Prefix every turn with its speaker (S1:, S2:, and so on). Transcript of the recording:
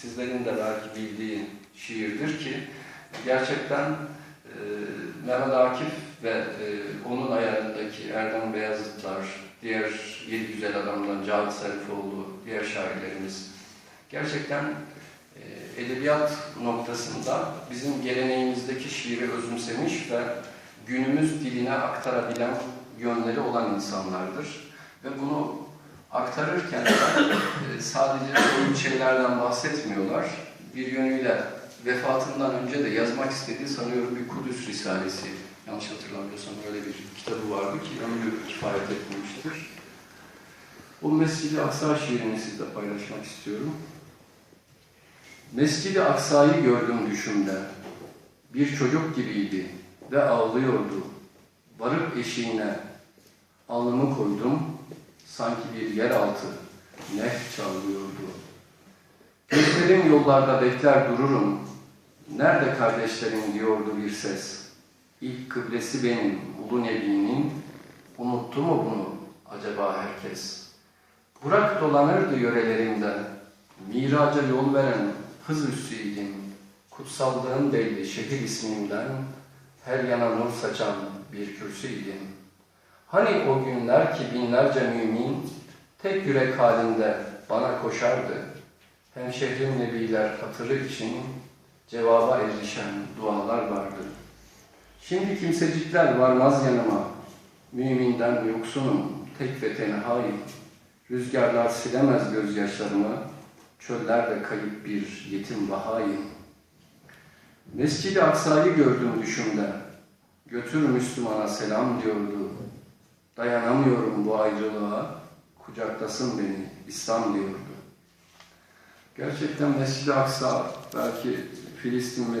S1: sizlerin de belki bildiği şiirdir ki gerçekten e, Mehmet Akif ve e, onun ayarındaki Erdem Beyazıtlar, diğer yedi güzel adamdan Cavit Serifoğlu, diğer şairlerimiz gerçekten e, edebiyat noktasında bizim geleneğimizdeki şiiri özümsemiş ve günümüz diline aktarabilen yönleri olan insanlardır. Ve bunu aktarırken de e, sadece soyut şeylerden bahsetmiyorlar. Bir yönüyle vefatından önce de yazmak istediği sanıyorum bir Kudüs Risalesi. Yanlış hatırlamıyorsam öyle bir kitabı vardı ki ömrü kifayet etmemiştir. O Mescid-i Aksa şiirini sizle paylaşmak istiyorum. Mescid-i Aksa'yı gördüm düşümde. Bir çocuk gibiydi ve ağlıyordu. Varıp eşiğine alnımı koydum. Sanki bir yeraltı nef çalıyordu. Gözlerim yollarda bekler dururum. Nerede kardeşlerim diyordu bir ses. İlk kıblesi benim, ulu nebinin. Unuttu mu bunu acaba herkes? Burak dolanırdı yörelerimden. Miraca yol veren hız üssüydim. Kutsallığın belli şehir ismimden. Her yana nur saçan bir kürsüydim. Hani o günler ki binlerce mümin tek yürek halinde bana koşardı. Hem şehrin nebiler hatırı için cevaba erişen dualar vardı. Şimdi kimsecikler varmaz yanıma. Müminden yoksunum, tek ve tenhayım. Rüzgarlar silemez gözyaşlarımı. Çöllerde kayıp bir yetim vahayım. Mescid-i Aksa'yı gördüm düşümde. Götür Müslümana selam diyordu. Dayanamıyorum bu ayrılığa. Kucaklasın beni İslam diyordu. Gerçekten Mescid-i Aksa belki Filistin